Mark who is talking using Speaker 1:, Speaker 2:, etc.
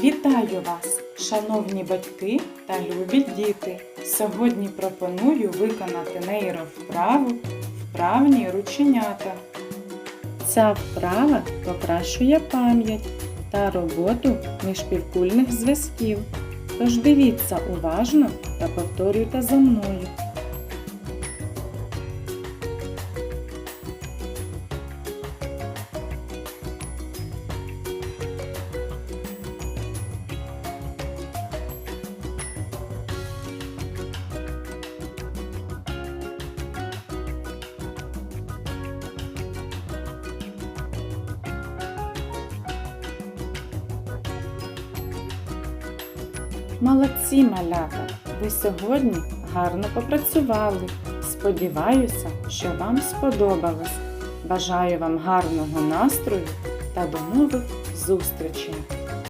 Speaker 1: Вітаю вас, шановні батьки та любі діти! Сьогодні пропоную виконати нейровправу вправні рученята. Ця вправа покращує пам'ять та роботу міжпівкульних зв'язків. Тож дивіться уважно та повторюйте за мною. Молодці, малята! Ви сьогодні гарно попрацювали. Сподіваюся, що вам сподобалось. Бажаю вам гарного настрою та до нових зустрічей!